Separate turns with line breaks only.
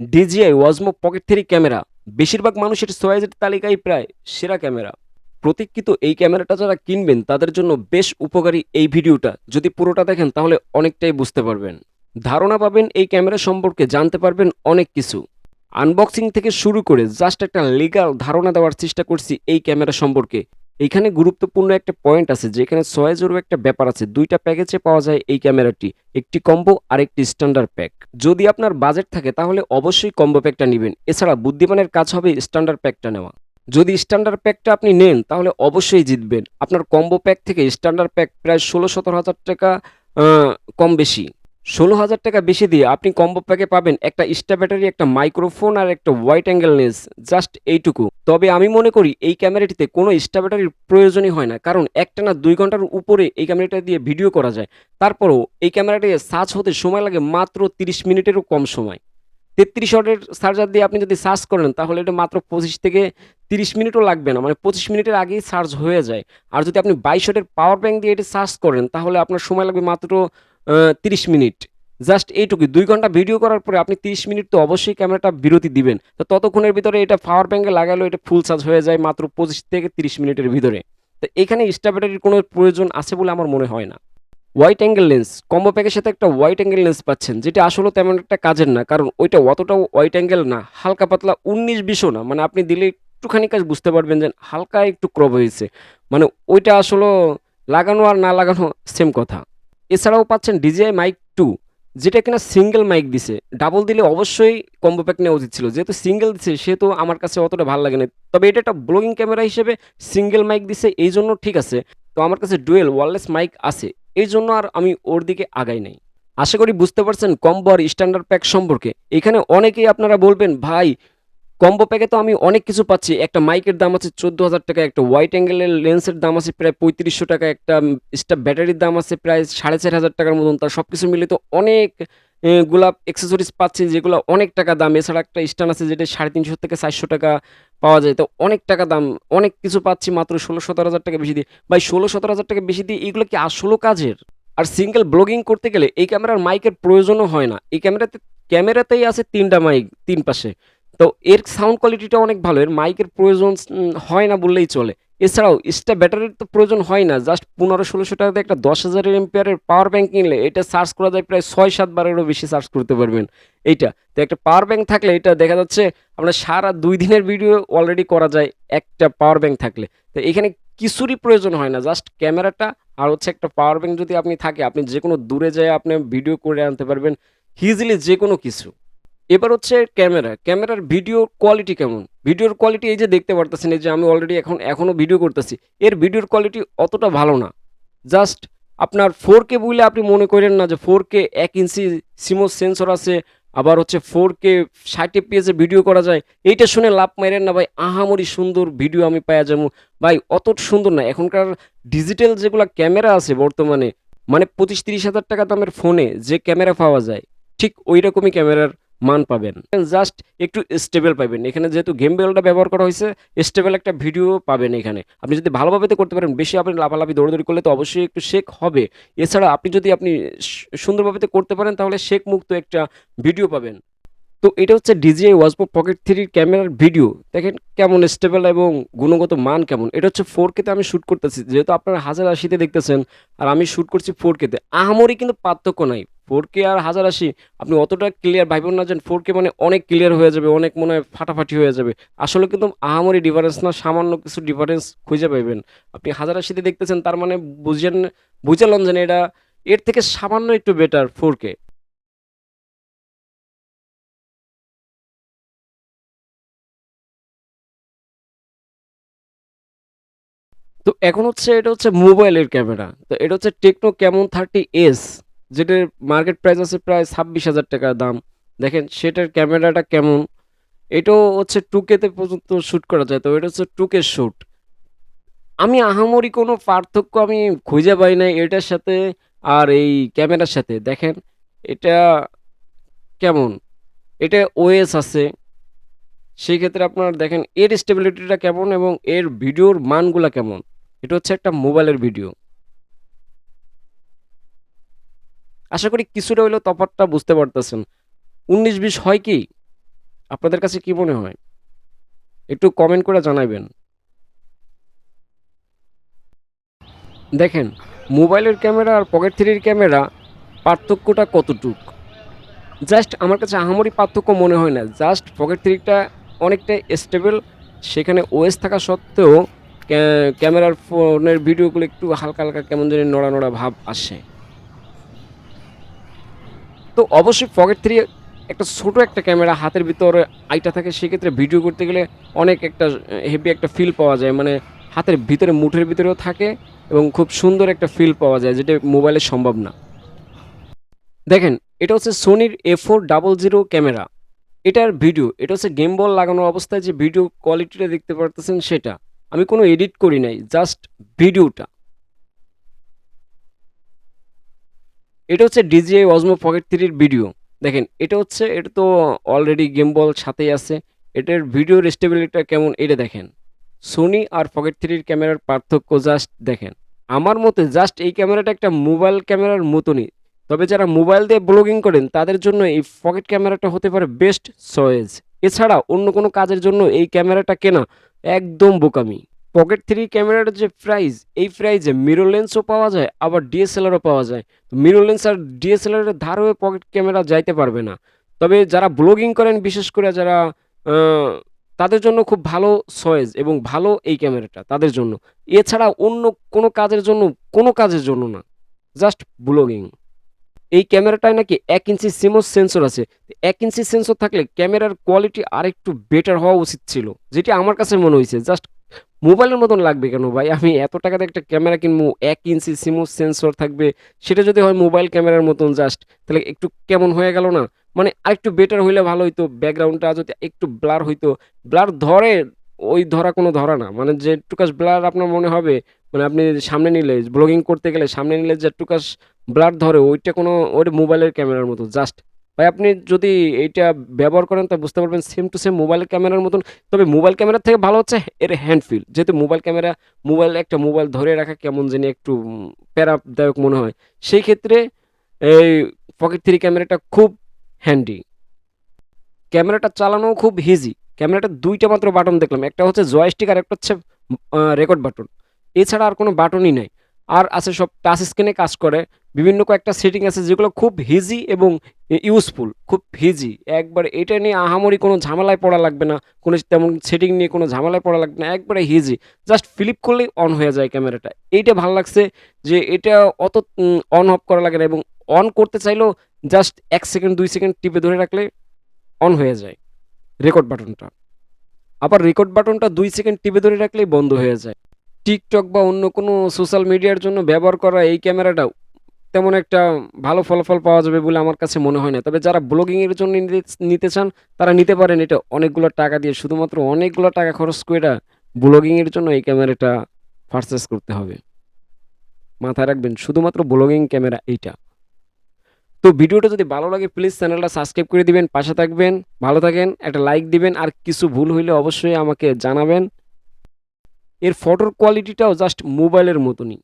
DJI Osmo pocket three camera. বেশিরভাগ মানুষের চয়েসের তালিকায় প্রায় সেরা ক্যামেরা। প্রতীক্ষিত এই ক্যামেরাটা যারা কিনবেন, তাদের জন্য বেশ উপকারী এই ভিডিওটা। যদি পুরোটা দেখেন, তাহলে অনেকটাই বুঝতে পারবেন। ধারণা পাবেন এই ক্যামেরা সম্পর্কে জানতে পারবেন অনেক কিছু। আনবক্সিং থেকে শুরু করে জাস্ট একটা লিগাল ধারণা দেওয়ার চেষ্টা করছি এই ক্যামেরা সম্পর্কে। এইখানে গুরুত্বপূর্ণ একটা পয়েন্ট আছে, যেখানে চয়েজেরও একটা ব্যাপার আছে। দুইটা প্যাকেজে পাওয়া যায় এই ক্যামেরাটি একটি কম্বো আর একটি স্ট্যান্ডার্ড প্যাক যদি আপনার বাজেট থাকে, তাহলে অবশ্যই কম্বো প্যাকটা নেবেন। এছাড়া বুদ্ধিমানের কাজ হবে স্ট্যান্ডার্ড প্যাকটা নেওয়া। যদি স্ট্যান্ডার্ড প্যাকটা আপনি নেন, তাহলে অবশ্যই জিতবেন। আপনার কম্বো প্যাক থেকে স্ট্যান্ডার্ড প্যাক প্রায় ষোলো সতেরো হাজার টাকা কম বেশি। ষোলো হাজার টাকা বেশি দিয়ে আপনি কম্বো প্যাকে পাবেন একটা স্টা ব্যাটারি একটা মাইক্রোফোন আর একটা হোয়াইট অ্যাঙ্গেল লেন্স জাস্ট এইটুকু। তবে আমি মনে করি এই ক্যামেরাটিতে কোনো স্টা ব্যাটারির প্রয়োজনই হয় না, কারণ একটা না দুই ঘণ্টার উপরে এই ক্যামেরাটা দিয়ে ভিডিও করা যায়। তারপরেও এই ক্যামেরাটি সার্চ হতে সময় লাগে মাত্র তিরিশ মিনিটেরও কম সময়। তেত্রিশ ওয়াটের চার্জার দিয়ে আপনি যদি সার্চ করেন, তাহলে এটা মাত্র পঁচিশ থেকে তিরিশ মিনিটও লাগবে না মানে পঁচিশ মিনিটের আগেই চার্জ হয়ে যায়। আর যদি আপনি বাইশ ওয়াটের পাওয়ার ব্যাঙ্ক দিয়ে এটা সার্চ করেন, তাহলে আপনার সময় লাগবে মাত্র তিরিশ মিনিট। জাস্ট এইটুকুই। দুই ঘণ্টা ভিডিও করার পরে আপনি তিরিশ মিনিট তো অবশ্যই ক্যামেরাটা বিরতি দিবেন। তো ততক্ষণের ভিতরে এটা পাওয়ার ব্যাঙ্কে লাগালেও এটা ফুল চার্জ হয়ে যায় মাত্র পঁচিশ থেকে তিরিশ মিনিটের ভিতরে। তো এখানে স্টা ব্যাটারির কোনো প্রয়োজন আছে বলে আমার মনে হয় না। হোয়াইট অ্যাঙ্গেল লেন্স কম্বো প্যাকের সাথে একটা হোয়াইট অ্যাঙ্গেল লেন্স পাচ্ছেন, যেটা আসলে তেমন একটা কাজের না, কারণ ওইটা অতটাও হোয়াইট অ্যাঙ্গেল না, হালকা পাতলা উনিশ বিশও না। মানে আপনি দিলে একটুখানি কাজ বুঝতে পারবেন যে হালকা একটু ক্রপ হয়েছে। মানে ওইটা আসলে লাগানো আর না লাগানো সেম কথা। এছাড়াও পাচ্ছেন ডিজিআই মাইক টু যেটা কিনা সিঙ্গেল মাইক দিছে। ডাবল দিলে অবশ্যই কম্বো প্যাক নেওয়া উচিত ছিল। যেহেতু সিঙ্গেল দিছে, সেহেতু আমার কাছে অতটা ভালো লাগে না। তবে এটা একটা ব্লগিং ক্যামেরা হিসেবে সিঙ্গেল মাইক দিছে, এই জন্য ঠিক আছে। তো আমার কাছে ডুয়েল ওয়ারলেস মাইক আছে। এই জন্য আর আমি ওর দিকে আগাই নাই। আশা করি বুঝতে পারছেন কম্বো আর স্ট্যান্ডার্ড প্যাক সম্পর্কে। এখানে অনেকেই আপনারা বলবেন, ভাই কম্বো প্যাকে তো আমি অনেক কিছু পাচ্ছি। একটা মাইকের দাম আছে চোদ্দ হাজার টাকা, একটা হোয়াইট অ্যাঙ্গেলের লেন্সের দাম আছে প্রায় পঁয়ত্রিশশো টাকা, একটা স্টার ব্যাটারির দাম আছে প্রায় সাড়ে চার হাজার টাকার মতন। তার সব কিছু মিলে তো অনেক গোলাপ অ্যাক্সেসরিজ পাচ্ছি, যেগুলো অনেক টাকা দাম। এছাড়া একটা স্ট্যান্ড আছে যেটা সাড়ে তিনশো থেকে চারশো টাকা পাওয়া যায়। তো অনেক টাকা দাম, অনেক কিছু পাচ্ছি মাত্র ষোলো সতেরো হাজার টাকা বেশি দিয়ে। ভাই, ষোলো সতেরো হাজার টাকা বেশি দিয়ে এগুলো কি আসলে কাজের? আর সিঙ্গেল ব্লগিং করতে গেলে এই ক্যামেরার মাইকের প্রয়োজনও হয় না। এই ক্যামেরাতে ক্যামেরাতেই আছে তিনটা মাইক তিন পাশে। তো এর সাউন্ড কোয়ালিটিটা অনেক ভালো, এর মাইকের প্রয়োজন হয় না বললেই চলে। এছাড়াও এক্সট্রা ব্যাটারির তো প্রয়োজন হয় না জাস্ট পনেরো ষোলোশো টাকাতে একটা দশ হাজারের এম্পিয়ারের পাওয়ার ব্যাঙ্ক কিনলে এটা চার্জ করা যায় প্রায় ছয় সাত বারেরও বেশি চার্জ করতে পারবেন। এইটা, তো একটা পাওয়ার ব্যাঙ্ক থাকলে এটা দেখা যাচ্ছে আপনার সারা দুই দিনের ভিডিও অলরেডি করা যায় একটা পাওয়ার ব্যাঙ্ক থাকলে। তো এখানে কিছুরই প্রয়োজন হয় না জাস্ট ক্যামেরাটা আর হচ্ছে একটা পাওয়ার ব্যাঙ্ক যদি আপনি থাকে, আপনি যে কোনো দূরে যেয়ে আপনি ভিডিও করে আনতে পারবেন ইজিলি যে কোনো কিছু। এবার হচ্ছে ক্যামেরা, ক্যামেরার ভিডিও কোয়ালিটি কেমন? ভিডিওর কোয়ালিটি এই যে দেখতে পারতেছেন, এই যে আমি অলরেডি এখন এখনও ভিডিও করতেছি, এর ভিডিওর কোয়ালিটি অতটা ভালো না। জাস্ট আপনার ফোর কে বলে আপনি মনে করেন না যে ফোর কে এক ইঞ্চি সিমো সেন্সর আছে, আবার হচ্ছে ফোর কে ষাট এপিএসে ভিডিও করা যায়, এইটা শুনে লাভ মাইরেন না ভাই, আহামরি সুন্দর ভিডিও আমি পাওয়া যাব। ভাই অত সুন্দর না, এখনকার ডিজিটাল যেগুলো ক্যামেরা আছে বর্তমানে মানে পঁচিশ তিরিশ হাজার টাকা দামের ফোনে যে ক্যামেরা পাওয়া যায়, ঠিক ওই রকমই ক্যামেরার মান পাবেন। জাস্ট একটু স্টেবল পাবেন এখানে যেহেতু গেম বেলটা ব্যবহার করা হয়েছে স্টেবল একটা ভিডিও পাবেন এখানে। আপনি যদি ভালোভাবে তো করতে পারেন, বেশি আপনি লাফালাফি, দৌড়দৌড়ি করলে তো অবশ্যই একটু শেক হবে। এছাড়া আপনি যদি আপনি সুন্দরভাবে তো করতে পারেন, তাহলে শেক মুক্ত একটা ভিডিও পাবেন। তো এটা হচ্ছে ডিজিআই ওয়াজপো পকেট থ্রির ক্যামেরার ভিডিও দেখেন কেমন স্টেবল এবং গুণগত মান কেমন। এটা হচ্ছে ফোর কেতে আমি শ্যুট করতেছি। যেহেতু আপনারা হাজার আশিতে দেখতেছেন, আর আমি শ্যুট করছি ফোর কেতে আহামরি কিন্তু পার্থক্য নাই। ফোর কে আর হাজার আশি, আপনি অতটা ক্লিয়ার ভাইবেন না যে ফোর কে মানে অনেক ক্লিয়ার হয়ে যাবে, অনেক মনে হয় ফাটাফাটি হয়ে যাবে। আসলে কিন্তু আহামরি ডিফারেন্স না, সামান্য কিছু ডিফারেন্স খুঁজে পাইবেন। আপনি হাজার আশিতে দেখতেছেন, তার মানে বুঝেন, বুঝালাম যেন এটা এর থেকে সামান্য একটু বেটার ফোর কে তো এখন হচ্ছে, এটা হচ্ছে মোবাইলের ক্যামেরা। তো এটা হচ্ছে টেকনো ক্যামন থার্টি এস যেটার মার্কেট প্রাইস আছে প্রায় ছাব্বিশ হাজার টাকা দাম। দেখেন, সেটার ক্যামেরাটা কেমন? এটাও হচ্ছে টুকেতে পর্যন্ত শ্যুট করা যায়। তো এটা হচ্ছে টুকে শ্যুট আমি আহামরি কোনো পার্থক্য আমি খুঁজে পাই না এটার সাথে আর এই ক্যামেরার সাথে। দেখেন, এটা কেমন? এটা ওএস আছে। সেই ক্ষেত্রে আপনার দেখেন, এর স্টেবিলিটিটা কেমন এবং এর ভিডিওর মানগুলা কেমন? এটা হচ্ছে একটা মোবাইলের ভিডিও আশা করি কিছুটা হলেও তফাৎটা বুঝতে পারতেছেন। উনিশ বিশ হয় কি? আপনাদের কাছে কি মনে হয়? একটু কমেন্ট করে জানাবেন দেখেন, মোবাইলের ক্যামেরা আর পকেট থ্রির ক্যামেরা পার্থক্যটা কতটুক? জাস্ট আমার কাছে আহামরি পার্থক্য মনে হয় না। জাস্ট পকেট থ্রিটা অনেকটা স্টেবল সেখানে ওএস থাকা সত্ত্বেও ক্যামেরার ফোনের ভিডিওগুলো একটু হালকা হালকা কেমন জানি নড়া নড়া ভাব আসে। তো অবশ্যই পকেট থ্রি একটা ছোটো একটা ক্যামেরা হাতের ভিতরে আইটা থাকে, সেক্ষেত্রে ভিডিও করতে গেলে অনেক একটা হেভি একটা ফিল পাওয়া যায়। মানে হাতের ভিতরে, মুঠের ভিতরেও থাকে এবং খুব সুন্দর একটা ফিল পাওয়া যায়, যেটা মোবাইলে সম্ভব না। দেখেন, এটা হচ্ছে সোনির A four double zero camera এটার ভিডিও এটা হচ্ছে গেম বল লাগানো অবস্থায় যে ভিডিও কোয়ালিটিটা দেখতে পারতেছেন সেটা। আমি কোনো এডিট করি নাই জাস্ট ভিডিওটা এটা হচ্ছে ডিজিআই অজমো পকেট থ্রির ভিডিও দেখেন, এটা হচ্ছে, এটা তো অলরেডি গেম বল সাথেই আছে। এটার ভিডিও স্টেবিলিটিটা কেমন, এটা দেখেন। সোনি আর পকেট থ্রির ক্যামেরার পার্থক্য জাস্ট দেখেন। আমার মতে জাস্ট এই ক্যামেরাটা একটা মোবাইল ক্যামেরার মতনই। তবে যারা মোবাইল দিয়ে ব্লগিং করেন, তাদের জন্য এই পকেট ক্যামেরাটা হতে পারে বেস্ট চয়েস এছাড়া অন্য কোনো কাজের জন্য এই ক্যামেরাটা কেনা একদম বোকামি। পকেট থ্রি ক্যামেরার যে প্রাইস এই প্রাইসে মিরর লেন্সও পাওয়া যায়, আবার ডিএসএলআরও পাওয়া যায়। মিরর লেন্স আর ডিএসএলআরের ধার হয়ে পকেট ক্যামেরা যাইতে পারবে না। তবে যারা ব্লগিং করেন, বিশেষ করে যারা তাদের জন্য খুব ভালো চয়েস এবং ভালো এই ক্যামেরাটা তাদের জন্য। এছাড়া অন্য কোনো কাজের জন্য, কোনো কাজের জন্য না জাস্ট ব্লগিং এই ক্যামেরাটায় নাকি এক ইঞ্চি সিমোস সেন্সর আছে। এক ইঞ্চি সেন্সর থাকলে ক্যামেরার কোয়ালিটি আরেকটু বেটার হওয়া উচিত ছিল, যেটি আমার কাছে মনে হয়েছে জাস্ট মোবাইলের মতন লাগবে কেন ভাই? আমি এত টাকাতে একটা ক্যামেরা কিনবো, এক ইঞ্চি সিমোস সেন্সর থাকবে, সেটা যদি হয় মোবাইল ক্যামেরার মতন জাস্ট তাহলে একটু কেমন হয়ে গেল না? মানে আরেকটু বেটার হইলে ভালো হইতো ব্যাকগ্রাউন্ডটা যদি একটু ব্লার হইতো। ব্লার ধরে, ওই ধরা কোনো ধরা না। মানে যে টুকাস ব্লার আপনার মনে হবে মানে আপনি সামনে নিলে ব্লগিং করতে গেলে সামনে নিলে যে টুকাস ব্লার ধরে, ওইটা কোনো ওই মোবাইলের ক্যামেরার মতো জাস্ট ভাই, আপনি যদি এইটা ব্যবহার করেন তা বুঝতে পারবেন সেম টু সেম মোবাইল ক্যামেরার মতন। তবে মোবাইল ক্যামেরার থেকে ভালো হচ্ছে এর হ্যান্ড ফিল যেহেতু মোবাইল ক্যামেরা মোবাইল একটা মোবাইল ধরে রাখা কেমন জানি একটু প্যারাদায়ক মনে হয়। সেই ক্ষেত্রে এই পকেট থ্রি ক্যামেরাটা খুব হ্যান্ডি ক্যামেরাটা চালানো খুব হিজি ক্যামেরাটা দুইটা মাত্র বাটন দেখলাম। একটা হচ্ছে জয়স্টিক আর একটা হচ্ছে রেকর্ড বাটন এছাড়া আর কোনো বাটনই নাই। আর আছে সব টাচ স্ক্রিনে কাজ করে। বিভিন্ন কয়েকটা সেটিং আছে যেগুলো খুব হিজি এবং ইউজফুল খুব হিজি একবার এটা নিয়ে আহামরি কোনো ঝামেলায় পড়া লাগবে না, কোনো তেমন সেটিং নিয়ে কোনো ঝামেলায় পড়া লাগবে না, একবারে হিজি জাস্ট ফ্লিপ করলেই অন হয়ে যায় ক্যামেরাটা এইটা ভালো লাগছে যে এটা অত অন অফ করা লাগে না এবং অন করতে চাইলেও জাস্ট এক সেকেন্ড দুই সেকেন্ড টিপে ধরে রাখলে অন হয়ে যায় রেকর্ড বাটনটা আবার রেকর্ড বাটনটা দুই সেকেন্ড টিপে ধরে রাখলেই বন্ধ হয়ে যায়। টিকটক বা অন্য কোনো সোশ্যাল মিডিয়ার জন্য ব্যবহার করা এই ক্যামেরাটা তেমন একটা ভালো ফলাফল পাওয়া যাবে বলে আমার কাছে মনে হয় না। তবে যারা ব্লগিংয়ের জন্য নিতে চান, তারা নিতে পারেন এটা অনেকগুলো টাকা দিয়ে। শুধুমাত্র অনেকগুলো টাকা খরচ করে এটা ব্লগিংয়ের জন্য এই ক্যামেরাটা পারচেস করতে হবে। মাথায় রাখবেন, শুধুমাত্র ব্লগিং ক্যামেরা এইটা। তো ভিডিওটা যদি ভালো লাগে প্লিজ চ্যানেলটা সাবস্ক্রাইব করে দিবেন, পাশে থাকবেন, ভালো থাকেন, একটা লাইক দিবেন, আর কিছু ভুল হইলে অবশ্যই আমাকে জানাবেন। এর ফটোর কোয়ালিটিটাও জাস্ট মোবাইলের মতনই।